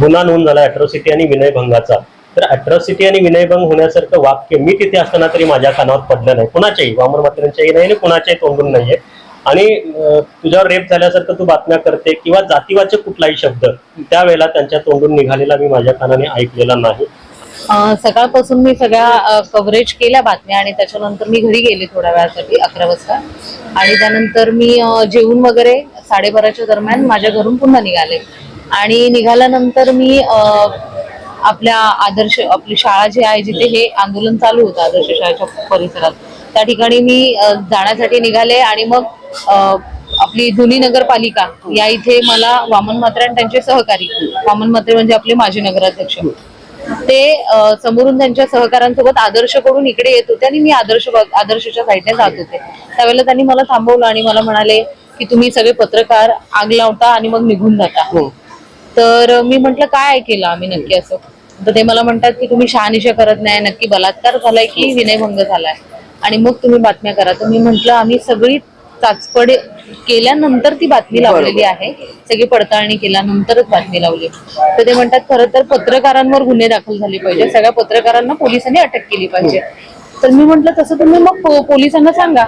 गुन्हा नोंद झाला अॅट्रॉसिटी आणि विनयभंगाचा. तर अॅट्रॉसिटी आणि विनयभंग होण्यासारखं वाक्य मी तिथे असताना तरी माझ्या कानावर पडलं नाही. कुणाच्याही वामर मात्रेंच्याही नाही आणि कुणाच्याही तोंडून नाहीये. आणि तुझ्यावर रेप झाल्यासारखं तू बातम्या करते किंवा जातीवाचक कुठलाही शब्द त्यावेळेला त्यांच्या तोंडून निघालेला मी माझ्या कानाने ऐकलेला नाही. सकाळपासून मी सगळ्या कव्हरेज केल्या बातम्या आणि त्याच्यानंतर मी घरी गेले थोड्या वेळासाठी अकरा वाजता. आणि त्यानंतर मी जेवून वगैरे साडेबाराच्या दरम्यान माझ्या घरून पुन्हा निघाले. आणि निघाल्यानंतर मी आपल्या आदर्श आपली शाळा जी आहे जिथे हे आंदोलन चालू होतं आदर्श शाळेच्या परिसरात त्या ठिकाणी मी जाण्यासाठी निघाले आणि मग आपली जुनी नगरपालिका या इथे मला वामन म्हात्रे आणि त्यांचे सहकारी वामन म्हात्रे म्हणजे आपले माजी नगराध्यक्ष ते समोरून त्यांच्या सहकाऱ्यांसोबत आदर्श करून इकडे येत होते आणि मी आदर्श आदर्शच्या साईडने जात होते. त्यावेळेला त्यांनी मला थांबवलं आणि मला म्हणाले की तुम्ही सगळे पत्रकार आग लावता आणि मग निघून जाता. हो. तर मी म्हंटल काय केलं आम्ही नक्की असं? तर ते मला म्हणतात की तुम्ही शहानिशा करत नाही नक्की बलात्कार झालाय की विनयभंग झालाय? आणि मग तुम्ही बातम्या करा. तर मी म्हंटल आम्ही सगळी चाचपड केल्यानंतर ती बातमी लावलेली आहे. सगळी पडताळणी केल्यानंतरच बातमी लावली. तर ते म्हणतात खरं तर पत्रकारांवर गुन्हे दाखल झाले पाहिजे सगळ्या पत्रकारांना पोलिसांनी अटक केली पाहिजे. तर मी म्हंटल तसं तुम्ही मग पो- पोलिसांना सांगा.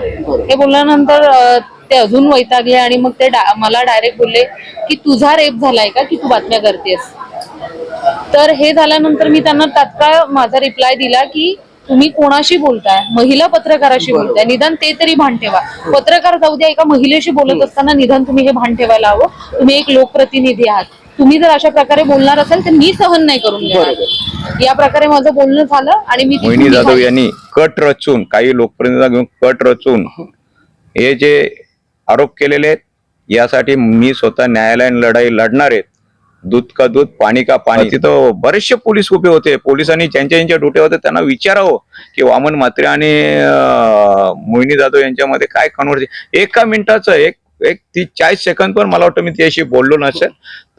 हे बोलल्यानंतर अं, ते अजून वैतागले आणि मग ते डा- मला डायरेक्ट बोलले की तुझा रेप झालाय का? की तू बातम्या करतेस? तर हे झाल्यानंतर मी त्यांना तात्काळ माझा रिप्लाय दिला की तुम्ही कोणाशी बोलताय? महिला पत्रकाराशी बोलताय. निदान ते तरी भान ठेवा. पत्रकार जाऊ द्या एका महिलेशी बोलत असताना निदान तुम्ही हे भान ठेवायला हवं. तुम्ही एक लोकप्रतिनिधी आहात. तुम्ही जर अशा प्रकारे बोलणार असाल तर मी सहन नाही करून घेणार. या प्रकारे माझं बोलणं झालं आणि मी मोहिनी जाधव. यांनी कट रचून काही लोकप्रतिनिधी घेऊन कट रचून हे जे आरोप केलेले आहेत यासाठी मी स्वतः न्यायालयीन लढाई लढणार आहेत दूध का दूध पाणी का पाणी. तिथं बरेचसे पोलीस उभे होते. पोलिसांनी ज्यांच्या ज्यांच्या ड्युटी होते त्यांना विचारावं की वामन म्हात्रे आणि मोहिनी जाधव यांच्यामध्ये काय कन्व्हर्सेशन एका मिनिटाचं एक एक ती चाळीस सेकंद पण मला वाटतं मी त्याशी बोललो नसेल.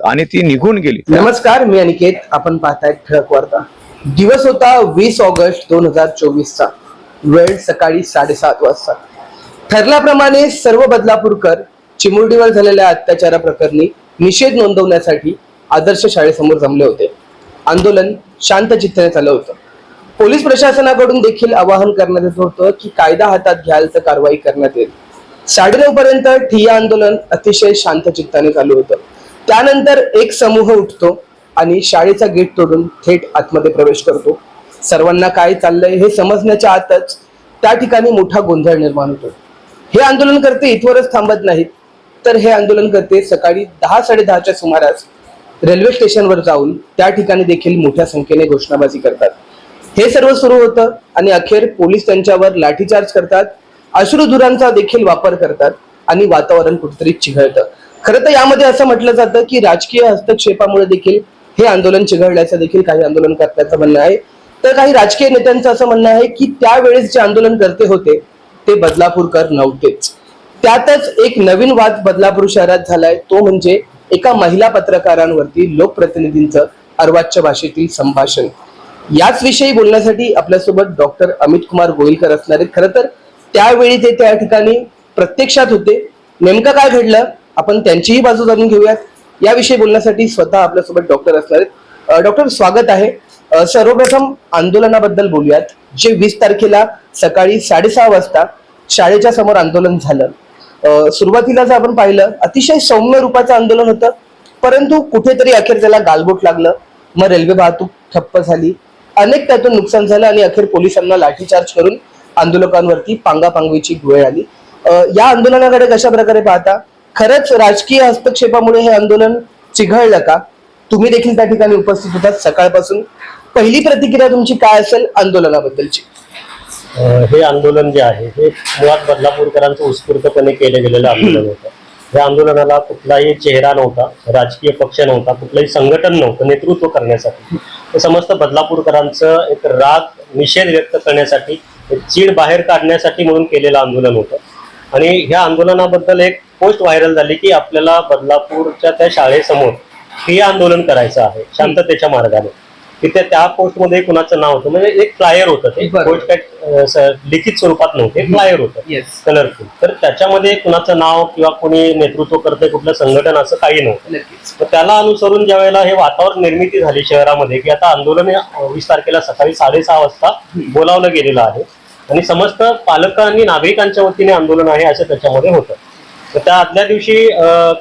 आणि ती निघून गेली. नमस्कार मी अनिकेत. आपण पाहताय ठळक वार्ता. दिवस होता वीस ऑगस्ट दोन हजार चोवीसचा. वेळ सकाळी साडेसात वाजता. ठरल्याप्रमाणे सर्व बदलापूरकर चिमुरडीवर झालेल्या अत्याचाराप्रकरणी निषेध नोंदवण्यासाठी आदर्श शाळेसमोर जमले होते. आंदोलन शांत चित्ताने चालू होतं. पोलीस प्रशासनाकडून देखील आवाहन करण्यात येत होतं की कायदा हातात घ्याल तर कारवाई करण्यात येईल. साडेनऊ पर्यंत ठिय्या आंदोलन अतिशय शांत चित्ताने चालू होतं. त्यानंतर एक समूह उठतो आणि शाळेचा गेट तोडून थेट आतमध्ये प्रवेश करतो. सर्वांना काय चाललंय हे समजण्याच्या आतच त्या ठिकाणी मोठा गोंधळ निर्माण होतो. हे आंदोलनकर्ते इथवरच थांबत नाहीत. तर हे आंदोलनकर्ते सकाळी दहा साडेदहाच्या सुमारास रेल्वे स्टेशनवर जाऊन त्या ठिकाणी देखील मोठ्या संख्येने घोषणाबाजी करतात. हे सर्व सुरू होतं आणि अखेर पोलीस त्यांच्यावर लाठीचार्ज करतात अश्रुधुरांचा देखील वापर करतात आणि वातावरण कुठेतरी चिघळतं. खरं तर यामध्ये असं म्हटलं जातं की राजकीय हस्तक्षेपामुळे देखील हे आंदोलन चिघळल्याचं देखील काही आंदोलनकर्त्यांचं म्हणणं आहे. तर काही राजकीय नेत्यांचं असं म्हणणं आहे की त्यावेळेस जे आंदोलन करते होते ते बदलापूरकर नव्हतेच. त्यातच एक नवीन वाद बदलापूर शहरात झालाय. तो म्हणजे एका महिला पत्रकारांवरती लोकप्रतिनिधींचं अर्वाच्य भाषेतील संभाषण. याच विषयी बोलण्यासाठी आपल्यासोबत डॉक्टर अमित कुमार गोईलकर असणार आहेत. खरं तर त्यावेळी ते त्या ठिकाणी प्रत्यक्षात होते. नेमकं काय घडलं आपण त्यांचीही बाजू जाणून घेऊयात. याविषयी बोलण्यासाठी स्वतः आपल्यासोबत डॉक्टर असणार आहेत. डॉक्टर स्वागत आहे. सर्वप्रथम आंदोलनाबद्दल बोलूयात. जे वीस तारखेला सकाळी साडेसहा वाजता शाळेच्या समोर आंदोलन झालं. सुरुवातीला जर आपण पाहिलं अतिशय सौम्य रूपाचं आंदोलन होतं. परंतु कुठेतरी अखेर त्याला गालबोट लागलं. मग रेल्वे वाहतूक ठप्प झाली. अनेक त्यातून नुकसान झालं आणि अखेर पोलिसांना लाठीचार्ज करून आंदोलकांवरती पांगापांगवीची वेळ आली. या आंदोलनाकडे कशा प्रकारे पाहता? खरंच राजकीय हस्तक्षेपामुळे हे आंदोलन चिघळलं का? तुम्ही देखील त्या ठिकाणी उपस्थित होतात सकाळपासून. पहिली प्रतिक्रिया तुमची काय असेल आंदोलनाबद्दलची? हे आंदोलन जे आहे हे मुळात बदलापूरकरांचं उत्स्फूर्तपणे केलं गेलेलं आंदोलन होतं. या आंदोलनाला कुठलाही चेहरा नव्हता राजकीय पक्ष नव्हता कुठलंही संघटन नव्हतं नेतृत्व करण्यासाठी. समस्त बदलापूरकरांचं एक राग निषेध व्यक्त करण्यासाठी चीड बाहेर काढण्यासाठी म्हणून केलेलं आंदोलन होतं. आणि ह्या आंदोलनाबद्दल एक पोस्ट व्हायरल झाली की आपल्याला बदलापूरच्या त्या शाळेसमोर हे आंदोलन करायचं आहे शांततेच्या मार्गाने. तिथे त्या पोस्टमध्ये कुणाचं नाव होतं? म्हणजे एक फ्लायर होतं ते. पोस्ट काय लिखित स्वरूपात नव्हते फ्लायर होतं. कलरफुल. तर त्याच्यामध्ये कुणाचं नाव किंवा कोणी नेतृत्व करतंय कुठलं संघटन असं काही नव्हतं. त्याला अनुसरून ज्या वेळेला हे वातावरण निर्मिती झाली शहरामध्ये की आता आंदोलन हे वीस तारखेला सकाळी साडेसहा वाजता बोलावलं गेलेलं आहे. आणि समस्त पालक आणि नागरिकांच्या वतीने आंदोलन आहे असं त्याच्यामध्ये होतं. तर त्या आदल्या दिवशी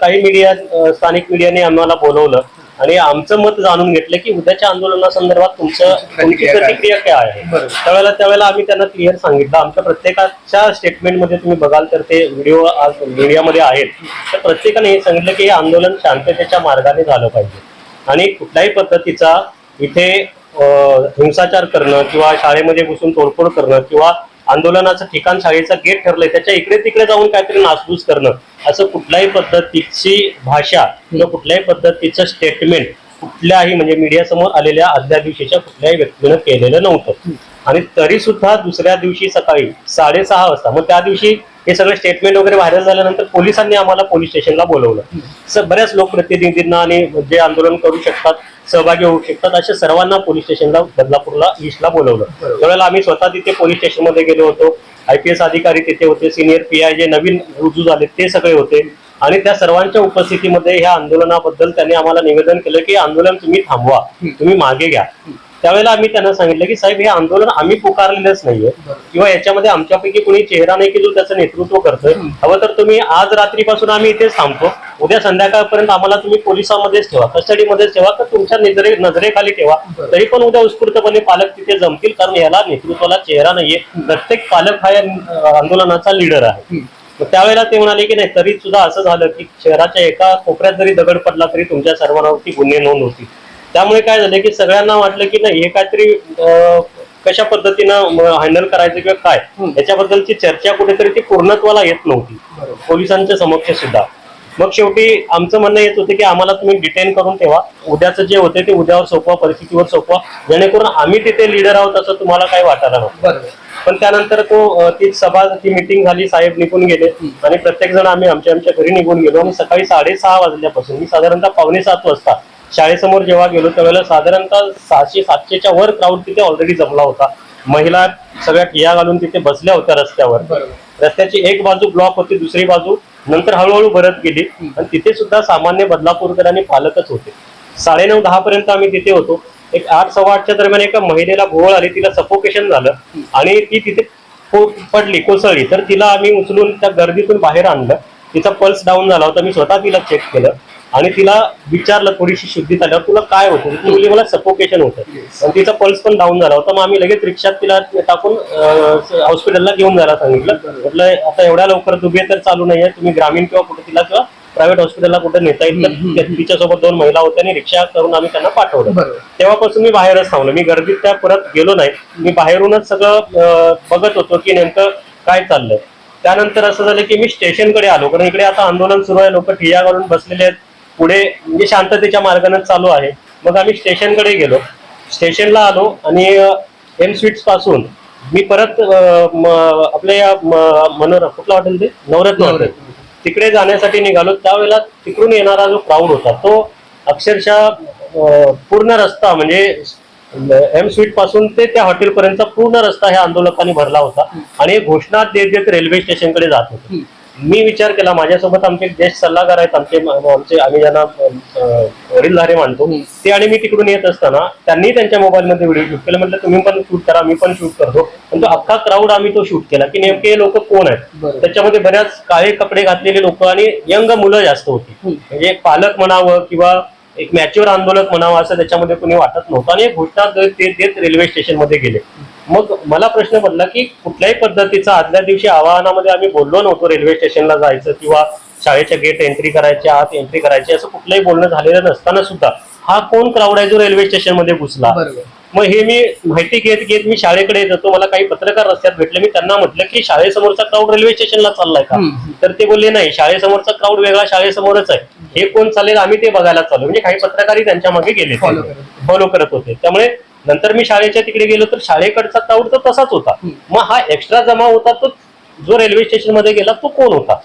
काही मीडिया स्थानिक मीडियाने आम्हाला बोलवलं आणि आमचं मत जाणून घेतलं की उद्याच्या आंदोलनासंदर्भात तुमचं तुमची प्रतिक्रिया काय? आहे. त्यावेळेला त्यावेळेला आम्ही त्यांना क्लिअर सांगितलं. आमच्या प्रत्येकाच्या स्टेटमेंटमध्ये तुम्ही बघाल तर ते व्हिडिओ आज मीडियामध्ये आहेत. तर प्रत्येकाने हे सांगितलं की हे आंदोलन शांततेच्या मार्गाने झालं पाहिजे. आणि कुठल्याही पद्धतीचा इथे हिंसाचार करणं किंवा शाळेमध्ये घुसून तोडफोड करणं किंवा आंदोलनाचं ठिकाण शाळेचा गेट ठरलंय त्याच्या इकडे तिकडे जाऊन काहीतरी नासधूस करणं असं कुठल्याही पद्धतीची भाषा किंवा कुठल्याही पद्धतीचं स्टेटमेंट कुठल्याही म्हणजे मीडियासमोर आलेल्या आदल्या दिवशीच्या कुठल्याही व्यक्तीनं केलेलं नव्हतं. आणि तरी सुद्धा दुसऱ्या दिवशी सकाळी साडेसहा वाजता मग त्या दिवशी हे सगळं स्टेटमेंट वगैरे व्हायरल झाल्यानंतर पोलिसांनी आम्हाला पोलीस स्टेशनला बोलवलं. बऱ्याच लोकप्रतिनिधींना आणि जे आंदोलन करू शकतात सहभागी होऊ शकतात. अशा सर्वांना पोलीस स्टेशनला बदलापूरला ईस्टला बोलवलं. त्यावेळेला आम्ही स्वतः तिथे पोलीस स्टेशनमध्ये गेलो होतो. आय पी एस अधिकारी तिथे होते. सिनियर पी आय जे नवीन रुजू झाले ते सगळे होते. आणि त्या सर्वांच्या उपस्थितीमध्ये ह्या आंदोलनाबद्दल त्यांनी आम्हाला निवेदन केलं की आंदोलन तुम्ही थांबवा. तुम्ही मागे घ्या. त्यावेळेला आम्ही त्यांना सांगितलं की साहेब हे आंदोलन आम्ही पुकारलेलंच नाहीये. किंवा याच्यामध्ये आमच्यापैकी कोणी चेहरा नाही की जो त्याचं नेतृत्व करतोय. हवं तर तुम्ही आज रात्रीपासून आम्ही इथेच थांबतो. उद्या संध्याकाळपर्यंत आम्हाला तुम्ही पोलिसामध्येच ठेवा कस्टडीमध्येच ठेवा तर तुमच्या नजरे नजरेखाली ठेवा. तरी पण उद्या उत्स्फूर्तपणे पालक तिथे जमतील कारण याला नेतृत्वाला चेहरा नाहीये. प्रत्येक पालक हा या आंदोलनाचा लीडर आहे. त्यावेळेला ते म्हणाले की नाही तरी सुद्धा असं झालं की शहराच्या एका कोपऱ्यात जरी दगड पडला तरी तुमच्या सर्वांवरती गुन्हे नोंद होती त्यामुळे काय झालं की सगळ्यांना वाटलं की नाही हे काहीतरी कशा पद्धतीनं हँडल करायचं किंवा काय याच्याबद्दलची चर्चा कुठेतरी ती पूर्णत्वाला येत नव्हती. पोलिसांच्या समक्ष सुद्धा. मग शेवटी आमचं म्हणणं येत होतं की आम्हाला तुम्ही डिटेन करून ठेवा. उद्याचं जे होते ते उद्यावर सोपवा परिस्थितीवर सोपवा. जेणेकरून आम्ही तिथे लिडर आहोत असं तुम्हाला काही वाटायला बरोबर. पण त्यानंतर तो ती सभा ती मिटिंग झाली साहेब निघून गेले. आणि प्रत्येक जण आम्ही आमच्या आमच्या घरी निघून गेलो. आणि सकाळी साडेसहा वाजल्यापासून मी साधारणतः पावणे सात वाजता शाळेसमोर जेव्हा गेलो त्यावेळेला साधारणतः सहाशे सातशेच्या वर क्राऊड तिथे ऑलरेडी जमला होता. महिला सगळ्या ठिया घालून तिथे बसल्या होत्या रस्त्यावर. रस्त्याची एक बाजू ब्लॉक होती दुसरी बाजू नंतर हळूहळू भरत गेली. आणि तिथे सुद्धा सामान्य बदलापूरकर आणि पालकच होते. साडेनऊ दहा पर्यंत आम्ही तिथे होतो. एक आठ सव्वा आठच्या दरम्यान एका महिलेला भोवळ आली तिला सफोकेशन झालं आणि ती तिथे को- पडली कोसळली. तर तिला आम्ही उचलून त्या गर्दीतून बाहेर आणलं. तिचा पल्स डाऊन झाला होता. मी स्वतः तिला चेक केलं. आणि तिला विचारलं थोडीशी शुद्धीत आल्यावर तुला काय होतं? ती बोलली मला सफोकेशन होतं. आणि तिचा पल्स पण डाऊन झाला होता. मग आम्ही लगेच रिक्षात तिला टाकून हॉस्पिटलला घेऊन जायला सांगितलं. म्हटलं आता एवढ्या लवकर दुबे तर चालू नाहीये. तुम्ही ग्रामीण किंवा कुठे तिला किंवा प्रायव्हेट हॉस्पिटलला कुठे नेता येईल तर तिच्यासोबत दोन महिला होत्या आणि रिक्षा करून आम्ही त्यांना पाठवलं. तेव्हापासून मी बाहेरच थांबलो. मी गर्दीत त्या परत गेलो नाही. मी बाहेरूनच सगळं बघत होतो की नेमकं काय चाललंय. त्यानंतर असं झालं की मी स्टेशनकडे आलो. कारण इकडे आता आंदोलन सुरू आहे. लोक ठिया घालून बसलेले आहेत. पुढे म्हणजे शांततेच्या मार्गाने चालू आहे. मग आम्ही स्टेशनकडे गेलो. स्टेशनला आलो आणि एम स्वीट्सपासून मी परत आपल्या या मनोर कुठलं हॉटेल ते? नवरत्न हॉटेल. तिकडे जाण्यासाठी निघालो. त्यावेळेला तिकडून येणारा जो क्राऊड होता तो अक्षरशः पूर्ण रस्ता म्हणजे एम स्वीटपासून ते त्या हॉटेल पर्यंतचा पूर्ण रस्ता ह्या आंदोलकांनी भरला होता. आणि घोषणा देत देत रेल्वे स्टेशनकडे जात होते. मी विचार केला माझ्यासोबत आमचे ज्येष्ठ सल्लागार आहेत आमचे आमचे आम्ही ज्यांना वडीलधारे मानतो. ते आणि मी तिकडून येत असताना त्यांनी त्यांच्या मोबाईलमध्ये व्हिडिओ शूट केला. म्हटलं तुम्ही पण शूट करा मी पण शूट करतो. पण तो अख्खा क्राऊड आम्ही तो शूट केला की नेमके लोक कोण आहेत. त्याच्यामध्ये बऱ्याच काळे कपडे घातलेले लोक आणि यंग मुलं जास्त होती. म्हणजे पालक म्हणावं किंवा एक मॅच्युअर आंदोलक म्हणावं असं त्याच्यामध्ये कोणी वाटत नव्हतं. आणि एक घोषणा देत देत रेल्वे स्टेशनमध्ये गेले. मग मला प्रश्न पडला की कुठल्याही पद्धतीचा आदल्या दिवशी आवाहनामध्ये आम्ही बोललो नव्हतो रेल्वे स्टेशनला जायचं किंवा शाळेच्या गेट एंट्री करायची आत एंट्री करायची असं कुठलंही बोलणं झालेलं नसताना सुद्धा. हा कोण क्राऊड आहे जो रेल्वे स्टेशनमध्ये घुसला? मग हे मी माहिती घेत घेत मी शाळेकडे येत होतो. मला काही पत्रकार रस्त्यात भेटले. मी त्यांना म्हटलं की शाळेसमोरचा क्राऊड रेल्वे स्टेशनला चाललाय का. तर ते बोलले नाही शाळेसमोरचा क्राऊड वेगळा शाळेसमोरच आहे. हे कोण चालेल? आम्ही ते बघायला चालू. म्हणजे काही पत्रकारही त्यांच्या मागे गेले. फॉलो करत होते. त्यामुळे नंतर मी शाळेच्या तिकडे गेलो तर शाळेकडचा क्राऊड तर तसाच होता. मग हा एक्स्ट्रा जमा होता तो जो रेल्वे स्टेशनमध्ये गेला तो कोण होता?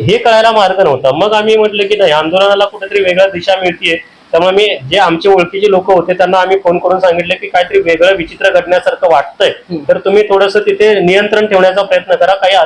हे कळायला मार्ग नव्हता. मग आम्ही म्हटलं की नाही आंदोलनाला कुठेतरी वेगळ्या दिशा मिळतीये. त्यामुळे मी जे आमचे ओळखीचे लोक होते त्यांना आम्ही फोन करून सांगितलं की काहीतरी वेगळं विचित्र घडण्यासारखं वाटतंय. तर तुम्ही थोडंसं तिथे नियंत्रण ठेवण्याचा प्रयत्न करा. काही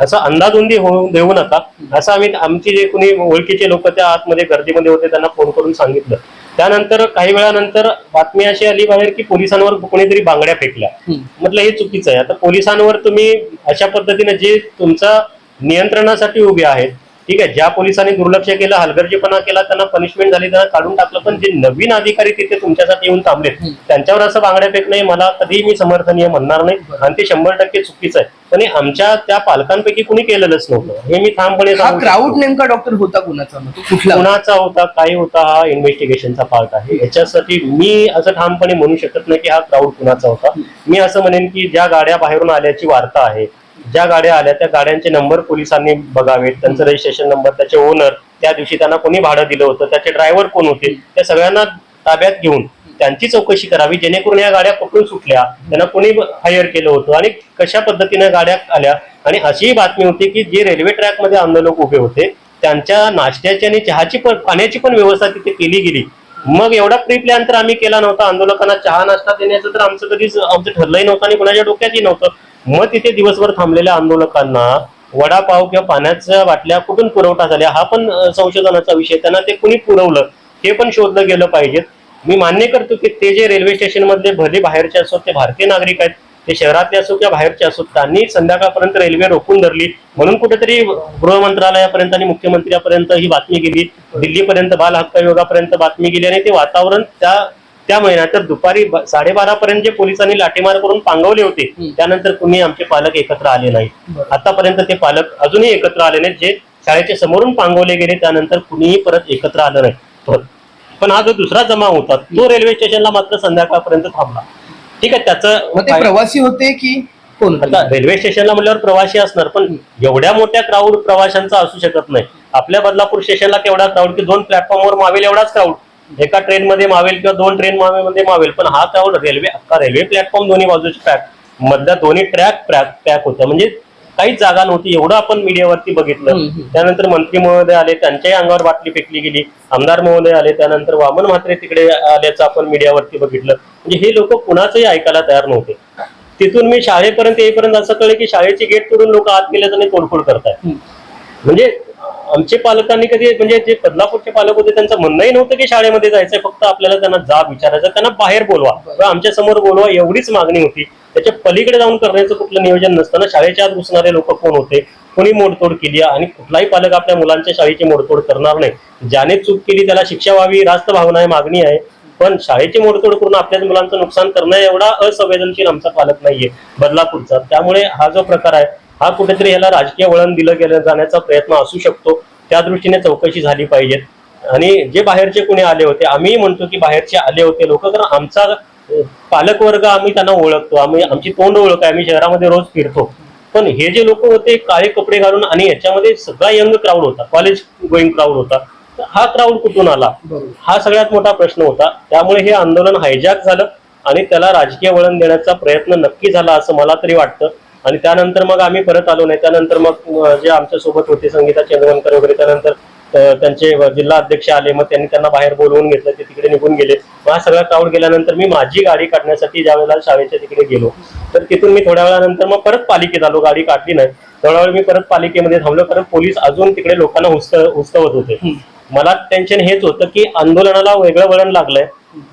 असं अंदाधुंदी होऊ देऊ नका. असं आम्ही आमचे जे कोणी ओळखीचे लोक त्या आतमध्ये गर्दीमध्ये होते त्यांना फोन करून सांगितलं. त्यानंतर काही वेळानंतर बातमी अशी आली बाहेर की पोलिसांवर कोणीतरी बांगड्या फेकल्या. म्हटलं हे चुकीचं आहे. आता पोलिसांवर तुम्ही अशा पद्धतीने जे तुमचा नियंत्रणासाठी उभे आहेत ठीक आहे ज्या पोलिसांनी दुर्लक्ष केलं हलगर्जीपणा केला त्यांना पनिशमेंट झाली त्यांना काढून टाकलं पण जे नवीन अधिकारी तिथे तुमच्यासाठी येऊन थांबलेत त्यांच्यावर असं बांगड्या फेकणं हे मला कधीही मी समर्थनीय म्हणणार नाही. आणि ते शंभर टक्के चुकीचं आहे. पण हे आमच्या त्या पालकांपैकी कुणी केलेलंच नव्हतं. हे मी ठामपणे शकतो. क्राऊड नेमका डॉक्टर होता कुणाचा? कोणाचा होता काय होता हा इन्व्हेस्टिगेशनचा पार्ट आहे. याच्यासाठी मी असं ठामपणे म्हणू शकत नाही की हा क्राऊड कुणाचा होता. मी असं म्हणेन की ज्या गाड्या बाहेरून आल्याची वार्ता आहे ज्या गाड्या आल्या त्या गाड्यांचे नंबर पोलिसांनी बघावेत त्यांचं रजिस्ट्रेशन नंबर त्याचे ओनर त्या दिवशी त्यांना कोणी भाडं दिलं होतं त्याचे ड्रायव्हर कोण होते त्या सगळ्यांना ताब्यात घेऊन त्यांची चौकशी करावी जेणेकरून या गाड्या कुठून सुटल्या त्यांना कोणी हायर केलं होतं आणि कशा पद्धतीने गाड्या आल्या. आणि अशीही बातमी होती की जे रेल्वे ट्रॅकमध्ये आंदोलक उभे होते त्यांच्या नाश्त्याची आणि चहाची पण पाण्याची पण व्यवस्था तिथे केली गेली. मग एवढा प्री प्लॅन तर आम्ही केला नव्हता आंदोलकांना चहा नाश्ता देण्याचं तर आमचं कधीच आमचं ठरलंही नव्हतं आणि कोणाच्या डोक्यातही नव्हतं. मग तिथे दिवसभर थांबलेल्या आंदोलकांना वडापाव किंवा पाण्याच्या बाटल्या कुठून पुरवठा झाल्या हा पण संशोधनाचा विषय. त्यांना ते कुणी पुरवलं हे पण शोधलं गेलं पाहिजेत. मी मान्य करतो की ते जे रेल्वे स्टेशन मधले भले बाहेरचे असो ते भारतीय नागरिक आहेत ते शहरातले असो किंवा बाहेरचे असो त्यांनी संध्याकाळपर्यंत रेल्वे रोखून धरली. म्हणून कुठेतरी गृह मंत्रालयापर्यंत आणि मुख्यमंत्र्यापर्यंत ही बातमी गेली. दिल्लीपर्यंत बाल हक्क आयोगापर्यंत बातमी गेली आणि ते वातावरण त्या त्या महिन्यात तर दुपारी साडेबारा पर्यंत जे पोलिसांनी लाठीमार करून पांगवले होते त्यानंतर कुणी आमचे पालक एकत्र आले नाहीत आतापर्यंत ते पालक अजूनही एकत्र आले नाहीत जे शाळेच्या समोरून पांगवले गेले त्यानंतर कुणीही परत एकत्र आलं नाही. पण- हा जो दुसरा जमाव होता तो रेल्वे स्टेशनला मात्र संध्याकाळपर्यंत थांबला. ठीक आहे त्याचं प्रवासी होते की कोण? रेल्वे स्टेशनला म्हणल्यावर प्रवासी असणार पण एवढ्या मोठ्या क्राऊड प्रवाशांचा असू शकत नाही. आपल्या बदलापूर स्टेशनला केवढा क्राऊड की दोन प्लॅटफॉर्मवर मावेल एवढाच क्राऊड एका ट्रेन मध्ये मावेल किंवा दोन ट्रेन मध्ये मावेल पण हा क्राऊड रेल्वे अख्खा रेल्वे प्लॅटफॉर्म दोन्ही बाजूचे पॅक मधल्या दोन्ही ट्रॅक पॅक पॅक होत्या म्हणजे काहीच जागा नव्हती एवढं आपण मीडियावरती बघितलं. त्यानंतर मंत्री महोदय आले त्यांच्याही अंगावर बाटली फेकली गेली. आमदार महोदय आले त्यानंतर वामन म्हात्रे तिकडे आल्याचं आपण मीडियावरती बघितलं. म्हणजे हे लोक कुणाचंही ऐकायला तयार नव्हते. तिथून मी शाळेपर्यंत येईपर्यंत असं कळलं की शाळेची गेट तोडून लोक आत गेले आणि तोडफोड करतायत. हम्म. म्हणजे आमचे पालकांनी कधी म्हणजे जे बदलापूरचे पालक होते त्यांचं म्हणणंही नव्हतं की शाळेमध्ये जायचंय फक्त आपल्याला त्यांना जाब विचारायचं त्यांना बाहेर बोलवा. किंवा आमच्यासमोर बोलवा एवढीच मागणी होती. त्याच्या पलीकडे जाऊन करण्याचं कुठलं नियोजन नसताना शाळेच्या आत घुसणारे लोक कोण होते? कोणी मोडतोड केली आणि कुठलाही पालक आपल्या मुलांच्या शाळेची मोडतोड करणार नाही. ज्याने चूक केली त्याला शिक्षा व्हावी रास्त भावना आहे मागणी आहे. पण शाळेची मोडतोड करून आपल्याच मुलांचं नुकसान करणं एवढा असंवेदनशील आमचा पालक नाहीये बदलापूरचा. त्यामुळे हा जो प्रकार आहे हा कुठेतरी याला राजकीय वळण दिलं गेलं जाण्याचा प्रयत्न असू शकतो. त्या दृष्टीने चौकशी झाली पाहिजे. आणि जे बाहेरचे कोणी आले होते आम्ही म्हणतो की बाहेरचे आले होते लोक कारण आमचा पालकवर्ग आम्ही त्यांना ओळखतो. आम्ही आमची तोंड ओळख आहे आम्ही शहरामध्ये रोज फिरतो. पण हे जे लोक होते काळे कपडे घालून आणि याच्यामध्ये सगळा यंग क्राऊड होता. कॉलेज गोईंग क्राऊड होता. तर हा क्राऊड कुठून आला. हा सगळ्यात मोठा प्रश्न होता. त्यामुळे हे आंदोलन हायजॅक झालं आणि त्याला राजकीय वळण देण्याचा प्रयत्न नक्की झाला असं मला तरी वाटतं. आणि त्यानंतर मग आम्ही परत आलो नाही. त्यानंतर मग जे आमच्यासोबत होते संगीता चंद्रवणकर वगैरे त्यानंतर त्यांचे जिल्हा अध्यक्ष आले. मग त्यांनी त्यांना बाहेर बोलवून घेतलं. ते तिकडे निघून गेले. मग हा सगळा क्राऊड गेल्यानंतर मी माझी गाडी काढण्यासाठी ज्या वेळेला शाळेच्या तिकडे गेलो तर तिथून मी थोड्या वेळानंतर मग परत पालिकेत आलो. गाडी काढली नाही. थोडा वेळ मी परत पालिकेमध्ये थांबलो. कारण पोलीस अजून तिकडे लोकांना हुसक हुसकवत होते. मला टेन्शन हेच होतं की आंदोलनाला वेगळं वळण लागलंय.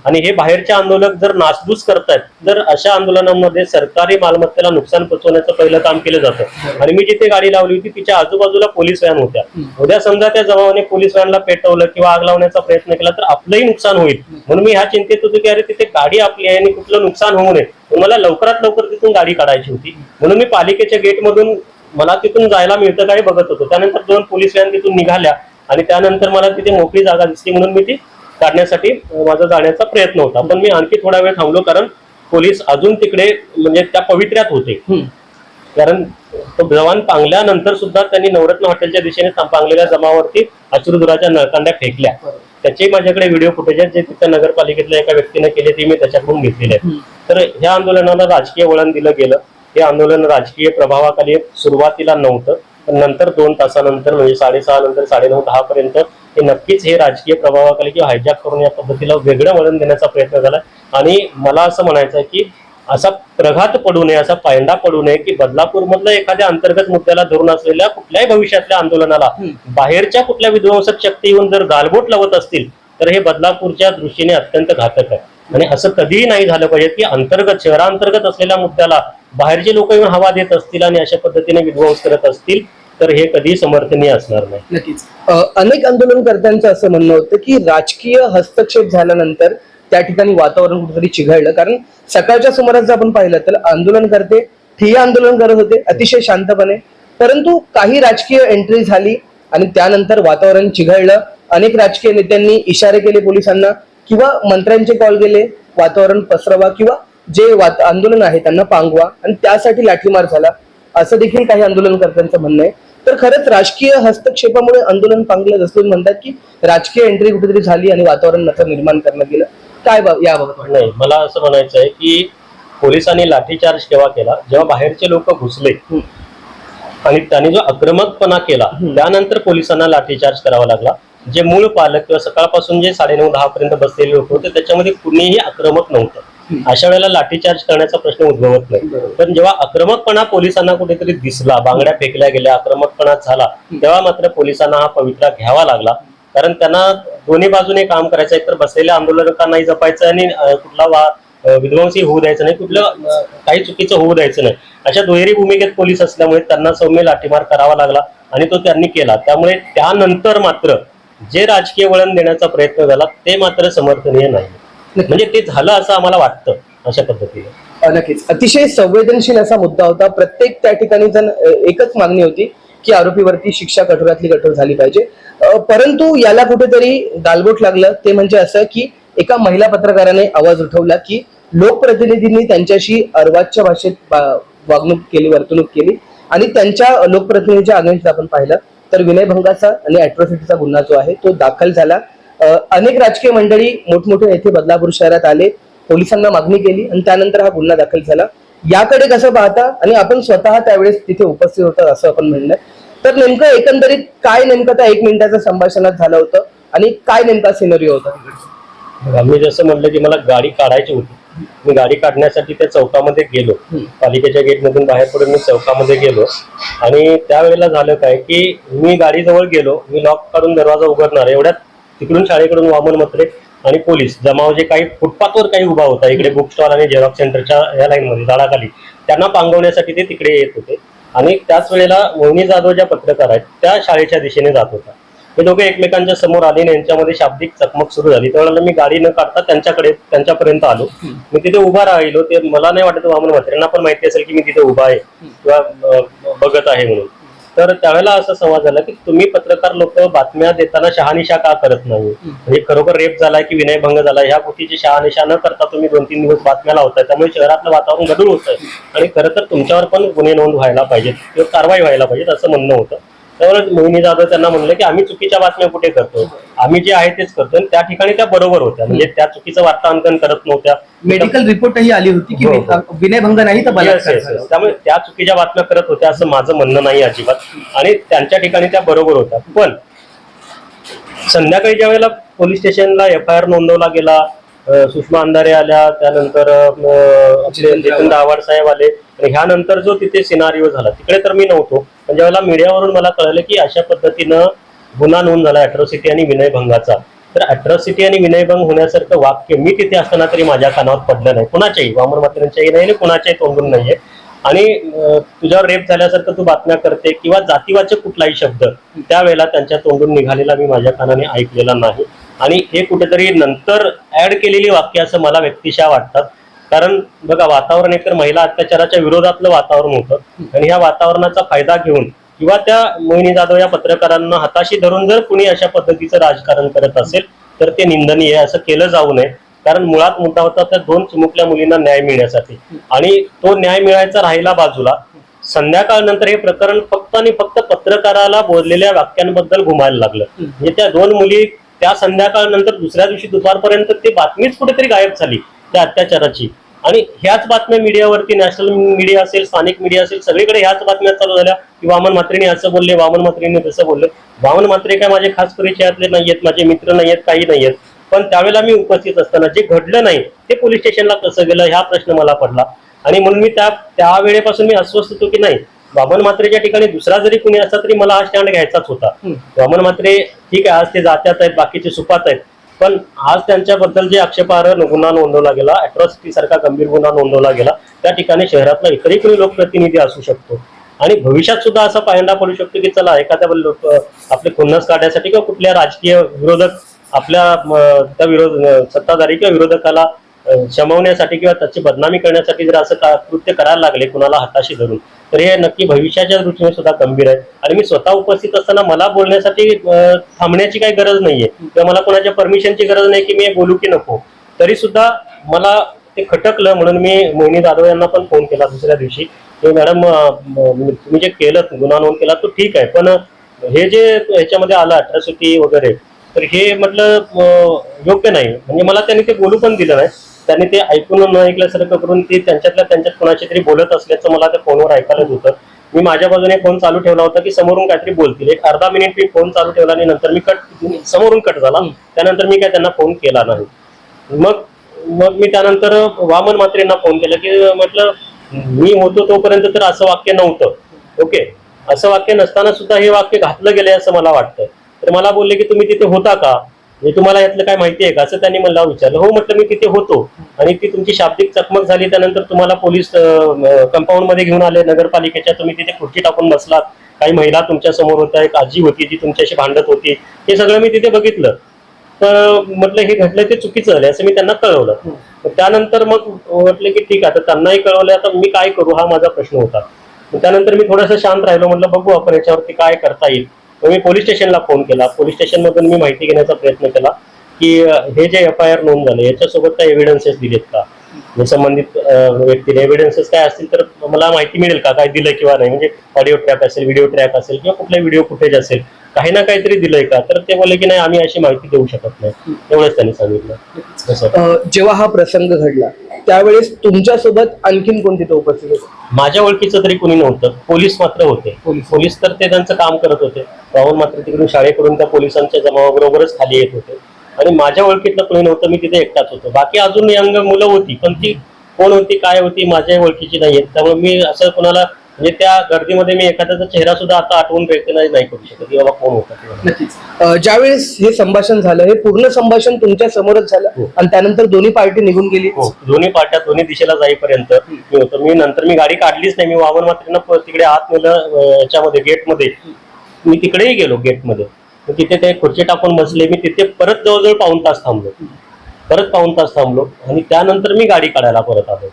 आणि हे बाहेरचे आंदोलक जर नासधूस करतायत तर अशा आंदोलनांमध्ये सरकारी मालमत्तेला नुकसान पोचवण्याचं पहिलं काम केलं जातं. आणि मी जिथे गाडी लावली होती तिच्या आजूबाजूला पोलीस व्हॅन होत्या. उद्या समजा त्या जमावाने पोलीस व्हॅनला पेटवलं किंवा आग लावण्याचा प्रयत्न केला तर आपलंही नुकसान होईल. म्हणून मी ह्या चिंतेत होतो की अरे तिथे गाडी आपली आहे आणि कुठलं नुकसान होऊ नये. मला लवकरात लवकर तिथून गाडी काढायची होती. म्हणून मी पालिकेच्या गेटमधून मला तिथून जायला मिळतं काय बघत होतो. त्यानंतर दोन पोलीस व्हॅन तिथून निघाल्या आणि त्यानंतर मला तिथे मोकळी जागा दिसली म्हणून मी ती काढण्यासाठी माझा जाण्याचा प्रयत्न होता. पण मी आणखी थोडा वेळ थांबलो कारण पोलीस अजून तिकडे म्हणजे त्या पवित्र्यात होते. कारण तो जवान पांगल्यानंतर सुद्धा त्यांनी नवरत्न हॉटेलच्या दिशेने पांगलेल्या जमावावरती अश्रुधुराच्या नळकांड्या फेकल्या. त्याचे माझ्याकडे व्हिडिओ फुटेज आहेत जे तिथं नगरपालिकेतल्या एका व्यक्तीने केले ते मी त्याच्याकडून घेतलेले आहेत. तर ह्या आंदोलनाला राजकीय वळण दिलं गेलं. हे आंदोलन राजकीय प्रभावाखाली सुरुवातीला नव्हतं. पण नंतर दोन तासानंतर म्हणजे साडेसहा नंतर साडेनऊ दहा पर्यंत की नक्कीच हे राजकीय प्रभावाखाली किंवा हायजॅक करून या पद्धतीला वेगळं वळण देण्याचा प्रयत्न झाला. आणि मला असं म्हणायचं आहे की असा प्रघात पडू नये असा पायंडा पडू नये की बदलापूरमधलं एखाद्या अंतर्गत मुद्द्याला धरून असलेल्या कुठल्याही भविष्यातल्या आंदोलनाला बाहेरच्या कुठल्या विध्वंसक शक्ती येऊन जर गालबोट लावत असतील तर हे बदलापूरच्या दृष्टीने अत्यंत घातक आहे. आणि असं कधीही नाही झालं पाहिजे की अंतर्गत शहरांतर्गत असलेल्या मुद्द्याला बाहेरचे लोक येऊन हवा देत असतील आणि अशा पद्धतीने विध्वंस करत असतील. तर हे कधी समर्थनीय असणार नाही. नक्कीच. अनेक आंदोलनकर्त्यांचं असं म्हणणं होतं की राजकीय हस्तक्षेप झाल्यानंतर त्या ठिकाणी वातावरण कुठेतरी चिघळलं. कारण सकाळच्या सुमारास जर आपण पाहिलं तर आंदोलनकर्ते ठिय्या आंदोलन करत होते अतिशय शांतपणे. परंतु काही राजकीय एंट्री झाली आणि त्यानंतर वातावरण चिघळलं. अनेक राजकीय नेत्यांनी इशारे केले पोलिसांना किंवा मंत्र्यांचे कॉल गेले वातावरण पसरवा किंवा जे वात- आंदोलन आहे त्यांना पांगवा आणि त्यासाठी लाठीमार झाला. असं देखील काही आंदोलनकर्त्यांचं म्हणणं आहे. तर खरंच राजकीय हस्तक्षेपामुळे आंदोलन पांगलं जसं म्हणतात की राजकीय एंट्री कुठेतरी झाली आणि वातावरण निर्माण करण्यात गेलं. काय याबाबत? नाही मला असं म्हणायचं आहे की पोलिसांनी लाठीचार्ज केव्हा केला? जेव्हा बाहेरचे लोक घुसले. आणि त्यांनी जो आक्रमकपणा केला त्यानंतर पोलिसांना लाठीचार्ज करावा लागला. जे मूळ पालक किंवा सकाळपासून जे साडेनऊ दहा पर्यंत बसलेले लोक होते त्याच्यामध्ये कुणीही आक्रमक नव्हतं. अशा वेळेला लाठीचार्ज करण्याचा प्रश्न उद्भवत नाही. पण जेव्हा आक्रमकपणा पोलिसांना कुठेतरी दिसला बांगड्या फेकल्या गेल्या आक्रमकपणा झाला तेव्हा मात्र पोलिसांना हा पवित्रा घ्यावा लागला. कारण त्यांना दोन्ही बाजूने काम करायचं आहे तर बसलेल्या आंदोलकांनाही जपायचं आणि कुठला वा अं, विध्वंसी होऊ द्यायचं नाही कुठलं काही चुकीचं होऊ द्यायचं नाही. अशा दुहेरी भूमिकेत पोलीस असल्यामुळे त्यांना सौम्य लाठीमार करावा लागला आणि तो त्यांनी केला. त्यामुळे त्यानंतर मात्र जे राजकीय वळण देण्याचा प्रयत्न झाला ते मात्र समर्थनीय नाही. म्हणजे ते झालं असं आम्हाला वाटतं अशा पद्धतीने. नक्कीच. अतिशय संवेदनशील असा मुद्दा होता. प्रत्येक त्या ठिकाणी जण एकच मागणी होती की आरोपीवरती शिक्षा कठोरातली कठोर झाली पाहिजे. परंतु याला कुठेतरी गालबोट लागलं. ते म्हणजे असं की एका महिला पत्रकाराने आवाज उठवला की लोकप्रतिनिधींनी त्यांच्याशी अर्वाच्य भाषेत वागणूक केली वर्तणूक केली. आणि त्यांच्या लोकप्रतिनिधीच्या अगेन्स्ट आपण पाहिलं तर विनयभंगाचा आणि अॅट्रॉसिटीचा गुन्हा जो आहे तो दाखल झाला. अनेक राजकीय मंडळी मोठमोठे येथे बदलापूर शहरात आले पोलिसांना मागणी केली आणि त्यानंतर हा गुन्हा दाखल झाला. याकडे कसं पाहता आणि आपण स्वतः त्यावेळेस तिथे उपस्थित होता असं आपण म्हणणं तर नेमकं एकंदरीत काय नेमकं त्या एक मिनिटाच्या संभाषणात झालं होतं आणि काय नेमका सिनरिओ होता? मी जसं म्हणलं की मला गाडी काढायची होती. मी गाडी काढण्यासाठी त्या चौकामध्ये गेलो. पालिकेच्या गेटमधून बाहेर पडून मी चौकामध्ये गेलो. आणि त्यावेळेला झालं काय की मी गाडीजवळ गेलो. मी लॉक काढून दरवाजा उघडणार एवढ्यात तिकडून शाळेकडून वामन मत्रे आणि पोलीस जमाव जे काही फुटपाथवर काही उभा होता इकडे बुक स्टॉल आणि झेरॉक्स सेंटरच्या या लाईनमध्ये झाडाखाली त्यांना पांगवण्यासाठी ते तिकडे येत होते. आणि त्याच वेळेला वहिनी जाधव ज्या पत्रकार आहेत त्या शाळेच्या दिशेने जात होता. हे दोघे एकमेकांच्या समोर आले आणि यांच्यामध्ये शाब्दिक चकमक सुरू झाली. त्यावेळेला मी गाडी न काढता त्यांच्याकडे त्यांच्यापर्यंत आलो. मी तिथे उभा राहिलो. ते मला नाही वाटत वामन म्हात्रेंना पण माहिती असेल की मी तिथे उभा आहे किंवा बघत आहे म्हणून. तर त्यावेळेला असा संवाद झाला की तुम्ही पत्रकार लोक बातम्या देताना शहानिशा का करत नाही? म्हणजे खरोखर रेप झालाय की विनयभंग झाला ह्या गोष्टीची शहानिशा न करता तुम्ही दोन तीन दिवस बातम्या लावताय. त्यामुळे शहरातलं वातावरण गडूळ होतंय. आणि खरं तर तुमच्यावर पण गुन्हे नोंद व्हायला पाहिजेत. किंवा कारवाई व्हायला पाहिजेत असं म्हणणं होतं. त्यावर मोहिनी जाधव त्यांना म्हणलं की आम्ही चुकीच्या बातम्या कुठे करतो आम्ही जे आहे तेच करतो आणि त्या ठिकाणी त्या बरोबर होत्या म्हणजे त्या चुकीचं वार्तांकन करत नव्हत्या मेडिकल रिपोर्टही आली होती की हो, हो. विनयभंग नाही तर Yes, बलात्कार yes, झाला. yes. त्यामुळे त्या चुकीच्या बातम्या करत होत्या असं माझं म्हणणं नाही अजिबात आणि त्यांच्या ठिकाणी त्या बरोबर होत्या पण संध्याकाळी ज्या वेळेला पोलीस स्टेशनला एफ आय आर नोंदवला गेला अं, सुषमा अंधारे आल्या त्यानंतर अं, आपले जितेंद्र आव्हाड साहेब आले आणि ह्यानंतर जो तिथे सिनारिओ झाला तिकडे तर मी नव्हतो पण ज्यावेळेला मीडियावरून मला कळलं की अशा पद्धतीनं गुन्हा नोंद झाला अॅट्रॉसिटी आणि विनयभंगाचा तर अॅट्रॉसिटी आणि विनयभंग होण्यासारखं वाक्य मी तिथे असताना तरी माझ्या कानावर पडलं नाही. कुणाच्याही वामन मात्रेंच्याही नाही आणि कुणाच्याही तोंडून नाहीये. आणि तुझ्यावर रेप झाल्यासारखं तू बातम्या करते किंवा जातीवाचक कुठलाही शब्द त्यावेळेला त्यांच्या तोंडून निघालेला मी माझ्या कानाने ऐकलेला नाही. आणि हे कुठेतरी नंतर ऍड केलेली वाक्य असं मला व्यक्तिशः वाटतात कारण बघा वातावरण एकतर महिला अत्याचाराच्या विरोधातलं वातावरण होतं. आणि ह्या वातावरणाचा फायदा घेऊन किंवा त्या मोहिनी जाधव या पत्रकारांना हाताशी धरून जर कुणी अशा पद्धतीचं राजकारण करत असेल तर ते निंदनीय आहे. असं केलं जाऊ नये. कारण मुळात मुद्दा होता त्या दोन चिमुकल्या मुलींना न्याय मिळण्यासाठी. आणि तो न्याय मिळायचा राहिला बाजूला. संध्याकाळ नंतर हे प्रकरण फक्त आणि फक्त पत्रकाराला बोललेल्या वाक्यांबद्दल घुमायला लागलं. म्हणजे त्या दोन मुली त्या संध्याकाळ नंतर दुसऱ्या दिवशी दुपारपर्यंत ती बातमीच कुठेतरी गायब झाली त्या अत्याचाराची. आणि ह्याच बातम्या मीडियावरती नॅशनल मीडिया असेल स्थानिक मीडिया असेल सगळीकडे ह्याच बातम्या चालू झाल्या. की वामन म्हात्रेने असं बोलले वामन म्हात्रेने तसं बोलले. वामन म्हात्रे काय माझे खास परिचयातले नाहीयेत माझे मित्र नाहीयेत काही नाहीयेत. पण त्यावेळेला मी उपस्थित असताना जे घडलं नाही ते पोलीस स्टेशनला कसं गेलं ह्या प्रश्न मला पडला. आणि म्हणून मी त्या त्यावेळेपासून मी अस्वस्थ होतो की नाही वामन म्हात्रेच्या ठिकाणी दुसरा जरी कुणी असला तरी मला हा स्टँड घ्यायचाच होता. वामन म्हात्रे ठीक आहे आज ते जात्यात आहेत बाकीचे सुपात आहेत. पण आज त्यांच्याबद्दल जे आक्षेपार्ह गुन्हा नोंदवला गेला अॅट्रॉसिटी सारखा गंभीर गुन्हा नोंदवला गेला त्या ठिकाणी शहरातला इतरही कोणी लोकप्रतिनिधी असू शकतो. आणि भविष्यात सुद्धा असा पायंडा पडू शकतो की चला एखाद्या लोक आपले खुन्नस काढण्यासाठी किंवा कुठल्या राजकीय विरोधक आपल्या त्या विरोध सत्ताधारी किंवा विरोधकाला शमवण्यासाठी किंवा त्याची बदनामी करण्यासाठी जर असं का- कृत्य करायला लागले कुणाला हाताशी धरून तर हे नक्की भविष्याच्या दृष्टीने सुद्धा गंभीर आहे. आणि मी स्वतः उपस्थित असताना मला बोलण्यासाठी थांबण्याची काही गरज नाहीये. किंवा मला कोणाच्या परमिशनची गरज नाही की मी बोलू की नको. तरी सुद्धा मला ते खटकलं म्हणून मी मोहिनी जाधव यांना पण फोन केला दुसऱ्या दिवशी. की मॅडम तुम्ही जे केलं गुन्हा नोंद केला तो ठीक आहे. पण हे जे ह्याच्यामध्ये आलं अट्रॉसिटी वगैरे तर हे म्हटलं योग्य नाही. म्हणजे मला त्यांनी ते बोलू पण दिलं नाही. त्यांनी ते ऐकून न ऐकल्यासारखं करून ते त्यांच्यातल्या त्यांच्यात कोणाशी तरी बोलत असल्याचं मला त्या फोनवर ऐकायलाच होतं. मी माझ्या बाजूने फोन चालू ठेवला होता की समोरून काहीतरी बोलतील. एक अर्धा मिनिट मी फोन चालू ठेवला आणि नंतर मी कट समोरून कट झाला. त्यानंतर मी काय त्यांना फोन केला नाही. मग मग मी त्यानंतर वामन म्हात्रेंना फोन केला की म्हटलं मी होतो तोपर्यंत तर असं वाक्य नव्हतं. ओके. असं वाक्य नसताना सुद्धा हे वाक्य घातलं गेलंय असं मला वाटतं. तर मला बोलले की तुम्ही तिथे होता का? म्हणजे तुम्हाला यातलं काय माहिती आहे का? असं त्यांनी मला विचारलं. हो म्हटलं मी तिथे होतो. आणि ती तुमची शाब्दिक चकमक झाली त्यानंतर तुम्हाला पोलीस कंपाऊंडमध्ये घेऊन आले. नगरपालिकेच्या तुम्ही तिथे खुर्ची टाकून बसलात. काही महिला तुमच्यासमोर होत्या एक आजी होती जी तुमच्याशी भांडत होती. हे सगळं मी तिथे बघितलं. तर म्हटलं हे घडलं ते चुकीचं झालं असं मी त्यांना कळवलं. त्यानंतर मग म्हटलं की ठीक आहे त्यांनाही कळवलं आता मी काय करू हा माझा प्रश्न होता. त्यानंतर मी थोडंसं शांत राहिलो. म्हटलं बघू आपण याच्यावरती काय करता येईल. मग मी पोलीस स्टेशनला फोन केला. पोलीस स्टेशनमधून मी माहिती घेण्याचा प्रयत्न केला की हे जे एफ आय आर नोंद झाले याच्यासोबत काय एव्हिडन्सेस दिलेत का? म्हणजे संबंधित अं, व्यक्तीने एव्हिडन्सेस काय असतील तर मला माहिती मिळेल का? काय दिलं किंवा नाही? म्हणजे ऑडिओ ट्रॅक असेल व्हिडिओ ट्रॅक असेल किंवा कुठला व्हिडिओ फुटेज असेल काही ना काहीतरी दिलंय का? तर ते बोलले की नाही आम्ही अशी माहिती देऊ शकत नाही. एवढंच त्यांनी सांगितलं. जेव्हा हा प्रसंग घडला त्यावेळेस तुमच्यासोबत आणखीन कोण तिथे उपस्थित होते? माझ्या ओळखीचं तरी कोणी नव्हतं. पोलीस मात्र होते. पोलीस. पोलीस तर ते त्यांचं काम करत होते. राहुल मात्र तिकडून शाळेकडून त्या पोलिसांच्या जमावाबरोबरच खाली येत होते. आणि माझ्या ओळखीतलं कोणी नव्हतं मी तिथे एकटाच होतो. बाकी अजून यंग मुलं होती पण ती कोण होती काय होती माझ्या ओळखीची नाही त्यामुळे मी असं कोणाला म्हणजे त्या गर्दीमध्ये मी एखाद्याचा चेहरा सुद्धा आता आठवून recognize नाही करू शकत. की बाबा कोण होता किंवा. नक्कीच. ज्यावेळेस हे संभाषण झालं हे पूर्ण संभाषण तुमच्या समोरच झालं हो. आणि त्यानंतर दोन्ही पार्टी निघून गेली. हो दोन्ही पार्ट्या दोन्ही दिशेला जाईपर्यंत मी होतो. मी नंतर मी गाडी काढलीच नाही. मी वामन मात्रेनं प- तिकडे आत नेलं अं, याच्यामध्ये गेटमध्ये. मी तिकडेही गेलो गेटमध्ये. मग तिथे ते खुर्ची टाकून बसले. मी तिथे परत जवळजवळ पाऊन तास थांबलो. परत पाऊन तास थांबलो. आणि त्यानंतर मी गाडी काढायला परत आलो.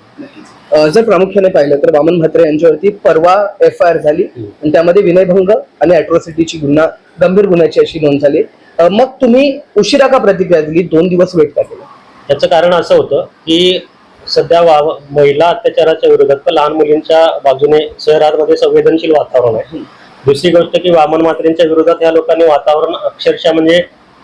जर प्रामुख्याने पाहिलं तर वामन म्हात्रे यांच्यावरती परवा एफ आय आर झाली आणि त्यामध्ये विनयभंग आणि अॅट्रॉसिटीची गुन्हा गंभीर गुन्ह्याची अशी नोंद झाली. मग तुम्ही उशिरा का प्रतिक्रिया दिली? दोन दिवस वेट का केला? याचं कारण असं होतं की सध्या वा महिला अत्याचाराच्या विरोधात तर लहान मुलींच्या बाजूने शहरांमध्ये संवेदनशील वातावरण आहे. दुसरी गोष्ट की वामन मात्रेंच्या विरोधात या लोकांनी वातावरण अक्षरशः म्हणजे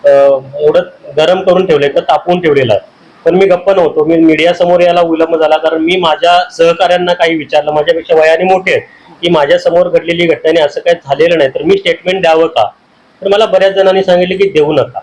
एवढं गरम करून ठेवलंय तर तापवून ठेवलेलं आहे. पण मी गप्प नव्हतो. मी मीडिया समोर यायला विलंब झाला कारण मी माझ्या सहकाऱ्यांना काही विचारलं. माझ्यापेक्षा वयाने मोठे आहेत. की माझ्यासमोर घडलेली घटनेने असं काही झालेलं नाही. तर मी स्टेटमेंट द्यावं का? तर मला बऱ्याच जणांनी सांगितले की देऊ नका.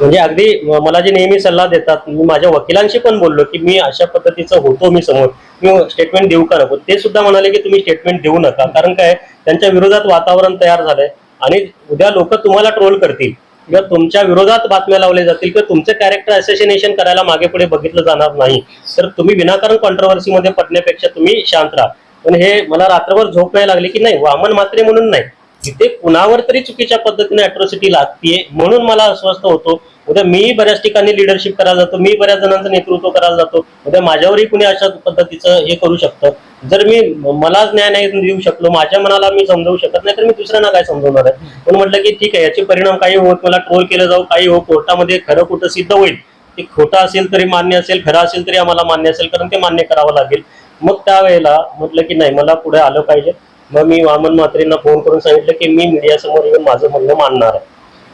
म्हणजे अगदी मला जे नेहमी सल्ला देतात मी माझ्या वकिलांशी पण बोललो की मी अशा पद्धतीचं होतो मी समोर. मी स्टेटमेंट देऊ का नको? ते सुद्धा म्हणाले की तुम्ही स्टेटमेंट देऊ नका. कारण काय? त्यांच्या विरोधात वातावरण तयार झालंय. आणि उद्या लोक तुम्हाला ट्रोल करतील. किंवा तुमच्या विरोधात बातम्या लावल्या जातील किंवा तुमचं कॅरेक्टर असोसिएशन करायला मागे पुढे बघितलं जाणार नाही तर तुम्ही विनाकारण कॉन्ट्रोवर्सीमध्ये पडण्यापेक्षा तुम्ही शांत राहा. पण हे मला रात्रभर झोप नाही लागली की नाही वामन मात्रे म्हणून नाही. तिथे कुणावर तरी चुकीच्या पद्धतीने अट्रॉसिटी लागतीये म्हणून मला अस्वस्थ होतो. उद्या मी बऱ्याच ठिकाणी लिडरशिप करायला जातो मी बऱ्याच जणांचं नेतृत्व करायला जातो. उद्या माझ्यावरही कुणी अशा पद्धतीचं हे करू शकतं. जर मी मलाच न्याय नाही देऊ शकलो माझ्या मनाला मी समजवू शकत नाही तर मी दुसऱ्यांना काय समजवणार आहे? पण म्हटलं की ठीक आहे याचे परिणाम काही होत मला ट्रोल केलं जाऊ काही हो कोर्टामध्ये खरं कुठं सिद्ध होईल? ते खोटं असेल तरी मान्य असेल खरं असेल तरी आम्हाला मान्य असेल कारण ते मान्य करावं लागेल. मग त्यावेळेला म्हटलं की नाही मला पुढे आलं पाहिजे. मग मी वामन म्हात्रेंना फोन करून सांगितलं की मी मीडिया समोर येऊन माझं म्हणणं मानणार आहे.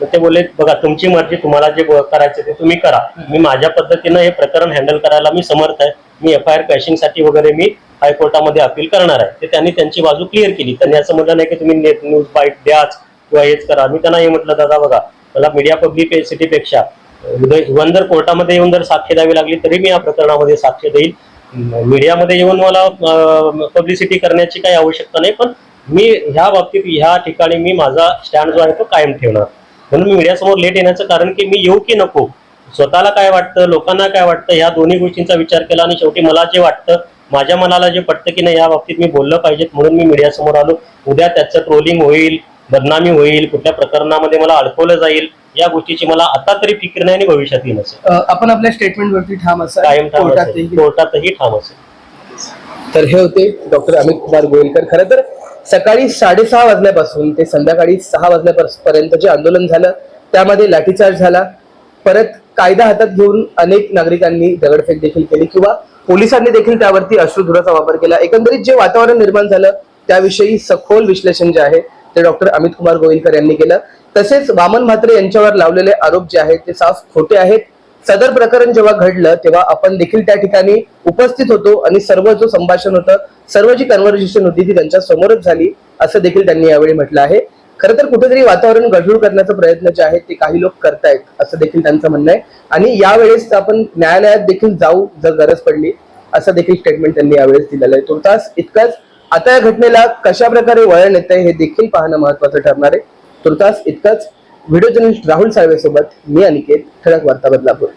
मग ते बोलले बघा तुमची मर्जी तुम्हाला जे करायचं ते तुम्ही करा. मी माझ्या पद्धतीनं हे प्रकरण हँडल करायला मी समर्थ आहे. मी एफ आय आर कॅशिंगसाठी वगैरे मी हायकोर्टामध्ये अपील करणार आहे. ते त्यांनी त्यांची बाजू क्लिअर केली. त्यांनी असं म्हटलं नाही की तुम्ही नेट न्यूज बाईट द्याच किंवा हेच करा. मी त्यांना हे म्हटलं दादा बघा मला मीडिया पब्लिसिटीपेक्षा इव्हन जर कोर्टामध्ये येऊन जर साक्ष द्यावी लागली तरी मी या प्रकरणामध्ये साक्ष देईल. मीडियामध्ये येऊन मला पब्लिसिटी करण्याची काही आवश्यकता नाही पण मी ह्या बाबतीत ह्या ठिकाणी मी माझा स्टँड जो आहे तो कायम ठेवणार. म्हणून मी मीडियासमोर लेट येण्याचं कारण की मी येऊ की नको? स्वतःला काय वाटतं? लोकांना काय वाटतं? ह्या दोन्ही गोष्टींचा विचार केला आणि शेवटी मला जे वाटतं माझ्या मनाला जे पटतं की नाही या बाबतीत मी बोललं पाहिजेत म्हणून मी मीडियासमोर आलो. उद्या त्याचं ट्रोलिंग होईल बदनामी होईल कुठल्या प्रकरणामध्ये मला अडकवलं जाईल या गोष्टीची मला आता तरी फिकीर नाही आणि भविष्यातही नसेल. आपण आपल्या स्टेटमेंट वरती ठाम असाल? कायम ठाम. असेल. कोर्टातही ठाम असेल. तर हे होते डॉक्टर अमित कुमार गोयलकर. खरं तर सकाळी साडेसहा वाजल्यापासून ते संध्याकाळी सहा वाजल्यापर्यंत जे आंदोलन झालं त्यामध्ये लाठीचार्ज झाला. परत कायदा हातात घेऊन अनेक नागरिकांनी दगडफेक देखील केली किंवा पोलिसांनी देखील त्यावरती अश्रुधुराचा वापर केला. एकंदरीत जे वातावरण निर्माण झालं त्याविषयी सखोल विश्लेषण जे आहे ते डॉक्टर अमित कुमार गोविलकर यांनी केलं. तसेच वामन म्हात्रे यांच्यावर लावलेले आरोप जे आहेत ते साफ खोटे आहेत. सदर प्रकरण जेव्हा घडलं तेव्हा आपण देखील त्या ठिकाणी उपस्थित होतो आणि सर्व जो संभाषण होतं सर्व जी कन्व्हर्सेशन होती ती त्यांच्या समोरच झाली असं देखील त्यांनी यावेळी म्हटलं आहे. खरं तर कुठेतरी वातावरण गढूळ करण्याचा प्रयत्न जे आहे ते काही लोक करतायत असं देखील त्यांचं म्हणणं आहे. आणि यावेळेस आपण न्यायालयात देखील जाऊ जर गरज पडली असं देखील स्टेटमेंट त्यांनी यावेळेस दिलेलं आहे. तुर्तास इतकंच आता या घटनेला कशा प्रकारे वळण येत हे देखील पाहणं महत्वाचं ठरणार आहे. तुर्तास इतकंच व्हिडिओ जर्नलिस्ट राहुल साळवे सोबत मी अनिकेत ठळक वार्ता बदलापूर